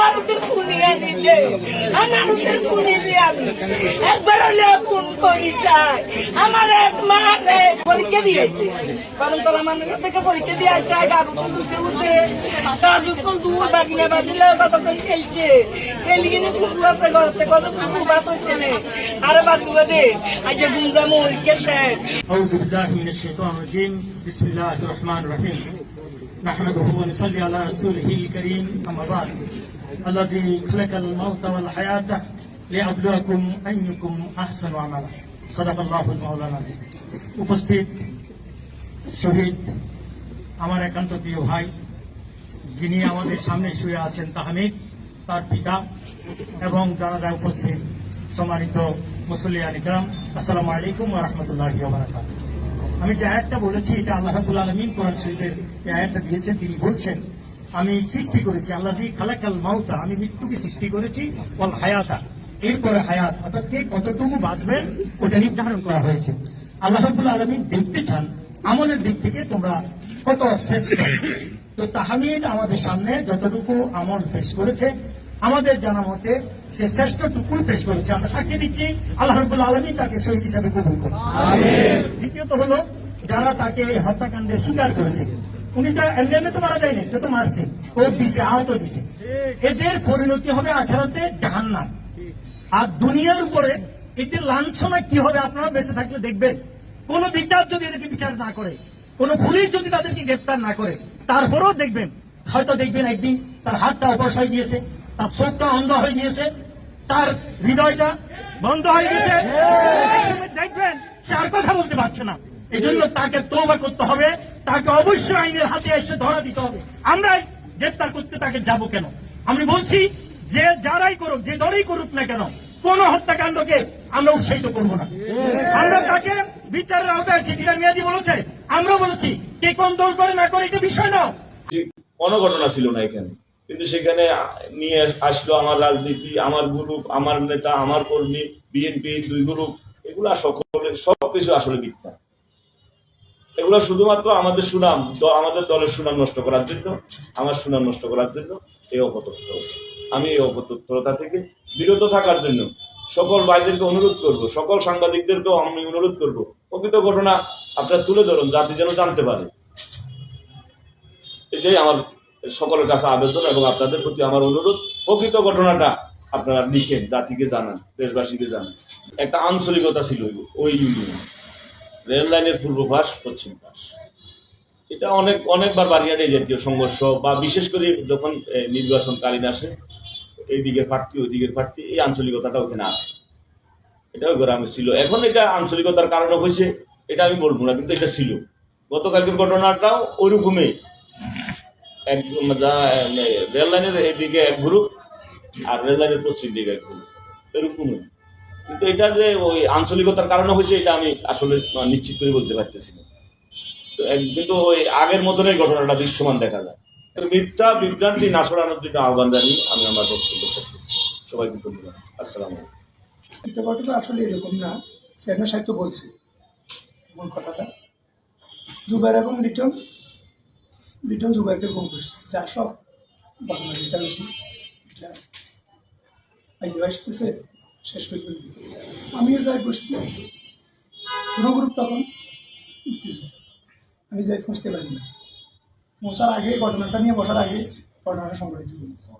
আমার ওদের খুনিয়া নিতে আমার ওদের খুনি দিয়ে আমি একবার হলে ফোন করি চাই আমার এক মা পরীক্ষা দিয়েছে। কারণ তোলা মানুষ থেকে পরীক্ষা দিয়ে আসছে কাগজ দুধে উঠে। কাগজ দূর বাগিনা বাজিলে কতক্ষণ খেলছে? খেলি কিনে ফুটু আছে গছে কত ফুটু হচ্ছে না? আরে বাজু বাদে আজ গুমজামুল কেসে نحمده ونصلي على رسوله الكريم أما بعد الذي خلق الموت والحياة ليبلوكم أيكم أحسن عملا صدق الله المولى العظيم উপস্থিত শহীদ আমার একান্ত প্রিয় ভাই যিনি আমাদের সামনে শুয়ে আছেন তাহমিদ তার পিতা এবং যারা যা উপস্থিত সম্মানিত মুসল্লিয়ান ইকরাম আসসালামু আলাইকুম ওয়া রাহমাতুল্লাহি ওয়া বারাকাতুহু আমি যে আয়াতটা বলেছি, এটা আল্লাহ রাব্বুল আলামিন কোরআন শরীফে এই আয়াতটা দিয়েছেন, তিনি বলছেন, আমি সৃষ্টি করেছি, আল্লাহ জি খালাকাল মাউতা, আমি মৃত্যুকে সৃষ্টি করেছি, ওয়াল হায়াতা। এরপরে হায়াত, অর্থাৎ কে কতটুকু বাঁচবেন ওটা নির্ধারণ করা হয়েছে। আল্লাহ রাব্বুল আলামিন দেখতে চান, আমলের দিক থেকে তোমরা কত শ্রেষ্ঠ। তো তাহমিদ আমাদের সামনে যতটুকু আমল পেশ করেছে আমাদের জানা মতে সে শ্রেষ্ঠটুকুই পেশ করেছে। আমরা সাক্ষী দিচ্ছি আল্লাহ রবুল্লা আলমী তাকে শহীদ হিসাবে কবুল করে দ্বিতীয়ত হলো যারা তাকে এই হত্যাকাণ্ডে স্বীকার করেছে উনি তো এমনি তো মারা যায়নি তো তো মারছে ও দিছে আহত দিছে। এদের পরিণতি হবে আঠারোতে জাহান্নাম। আর দুনিয়ার উপরে এদের লাঞ্ছনা কি হবে আপনারা বেঁচে থাকলে দেখবেন। কোন বিচার যদি এদেরকে বিচার না করে কোন পুলিশ যদি তাদেরকে গ্রেপ্তার না করে তারপরেও দেখবেন হয়তো দেখবেন একদিন তার হাতটা অবশ হয়ে গিয়েছে তার চোখটা অন্ধ হয়ে গিয়েছে তার হৃদয়টা বন্ধ হয়ে গেছে দেখবেন। সে আর কথা বলতে পারছে না। এই জন্য তাকে তোবা করতে হবে তাকে অবশ্যই আইনের হাতে এসে ধরা দিতে হবে। আমরা গ্রেপ্তার করতে তাকে যাব কেন? আমি বলছি যে যারাই করুক যে দলই করুক না কেন কোন হত্যাকাণ্ডকে আমরা উৎসাহিত করব না। আমরা তাকে বিচারের আওতায় আছি মেয়াদি বলেছে আমরা বলেছি কে কোন দল করে না করে এটা বিষয় না কোনো ঘটনা ছিল না এখানে। কিন্তু সেখানে নিয়ে আসলো আমার রাজনীতি, আমার গ্রুপ, আমার নেতা, আমার কর্মী, বিএনপি, দুই গ্রুপ, এগুলা সকলে সবকিছু আসলে মিথ্যা। এগুলো শুধুমাত্র আমাদের সুনাম আমাদের দলের সুনাম নষ্ট করার জন্য, আমার সুনাম নষ্ট করার জন্য এই অপতথ্য। আমি এই অপতথ্যতা থেকে বিরত থাকার জন্য সকল ভাইদেরকে অনুরোধ করব, সকল সাংবাদিকদেরকেও আমি অনুরোধ করব, প্রকৃত ঘটনা আপনারা তুলে ধরুন, জাতি যেন জানতে পারে। এটাই আমার সকলের কাছে আবেদন এবং আপনাদের প্রতি আমার অনুরোধ। প্রকৃত ঘটনাটা আপনারা লিখেন, জাতিকে জানান, দেশবাসীকে জানান। একটা আঞ্চলিকতা ছিল ওই ইউনিয়নে। রেল লাইনের পূর্ব পাশ পশ্চিম পাশ। এটা অনেক অনেকবার বাড়িয়াটে জাতীয় সংঘর্ষ বা বিশেষ করে যখন নির্বাচনকালীন আসে এই দিকের প্রার্থী ওই দিকের প্রার্থী এই আঞ্চলিকতাটা ওখানে আসে। এটা ওই গ্রামে ছিল। এখন এটা আঞ্চলিকতার কারণে হয়েছে, এটা আমি বলব না, কিন্তু এটা ছিল। গতকালকের ঘটনাটাও ওইরকমই। এক যা রেল লাইনের এদিকে এক গ্রুপ আর রেল লাইনের পশ্চিম দিকে এক গ্রুপ। এরকমই। কিন্তু এটা যে ওই আঞ্চলিকতার কারণে হয়েছে, এটা আমি আসলে নিশ্চিত করে বলতে পারতেছি না। তো কিন্তু ওই আগের মতনই ঘটনাটা দৃশ্যমান দেখা যায়। মিথ্যা বিভ্রান্তি না ছড়ানোর জন্য আহ্বান জানি আমি আমার বক্তব্য শেষ করছি। সবাইকে ধন্যবাদ। আসসালামু ঘটনা আসলে এরকম না। সেনা সাহিত্য বলছে। মূল কথাটা। জুবাইর এবং লিটন লিটন জুবাইরকে কম করছে যা সব ঘটনা যেটা বেশি এটা আসতেছে, শেষ হয়ে আমিও যাই করছি, কোনো গ্রুপ তখন উঠতেছে আমি যাই পৌঁছতে পারি না। পৌঁছার আগে ঘটনাটা নিয়ে বসার আগে ঘটনাটা সংঘটিত হয়ে গেছে।